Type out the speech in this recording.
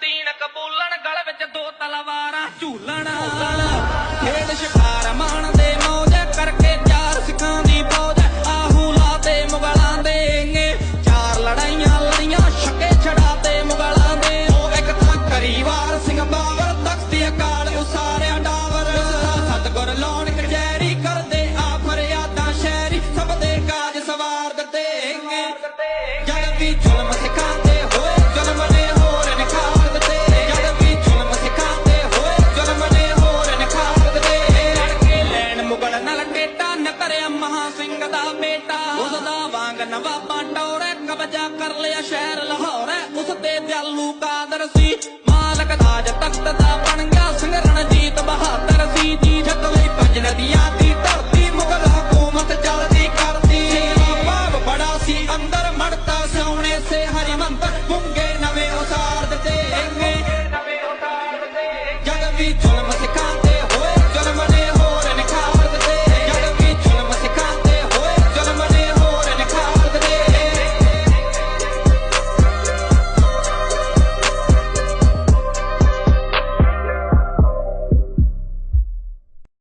ਦੀਨ ਕਬੂਲਣ, ਗਲ ਵਿੱਚ ਦੋ ਤਲਵਾਰਾਂ ਝੂਲਣ। ਖੇਡ ਸ਼ਿਕਾਰ ਮਾਣ ਦੇ ਮੌਜ ਕਰਕੇ ਚਾਰ ਸਿੱਖਾਂ ਦੀ ਫੌਜ। ਆਹੂ ਲਾਤੇ ਮੁਗਲਾਂ ਦੇ ਇੰਗੇ, ਚਾਰ ਲੜਾਈਆਂ ਲੜੀਆਂ, ਛੱਕੇ ਛੜਾਤੇ ਮੁਗਲਾਂ ਦੇ। ਉਹ ਇੱਕ ਤਾਂ ਕਰੀਵਾਰ ਸਿੰਘ ਬਾਬਰ ਧਰਿਆ ਮਹਾ ਸਿੰਘ ਦਾ ਬੇਟਾ। ਉਸ ਦਾ ਵਾਂਗ ਨਵਾਬਾਂ ਟੌਰੇ ਕਬਜ਼ਾ ਕਰ ਲਿਆ ਸ਼ਹਿਰ ਲਾਹੌਰ ਉਸ ਤੇ ਦਿਆਲੂ ਕਾਦਰ ਸੀ। ਮਾਲਕ ਤਾਜ ਤਖਤ ਦਾ ਬਣ ਗਿਆ, ਸਿੰਘ ਰਣਜੀਤ ਬਹਾਦਰ ਸੀ। ਜੀ ਜਗ ਪੰਜ ਨਦੀਆਂ ਦੀ ਧਰਤੀ, ਮੁਗਲ ਹਕੂਮਤ ਚਲਦੀ ਕਰਦੀ ਸੇਵਾ ਬੜਾ ਸੀ, ਅੰਦਰ ਮੜਤਾ ਸੋਹਣੇ ਸੇ ਹਰਿਮੰਦਰ। ਗੁੰਗੇ ਨਵੇਂ ਉਸਾਰ ਦਿੱਤੇ ਇੰਗੇ ਜਗ ਵੀ ਜ਼ੁਲਮ ਸਿਕਾ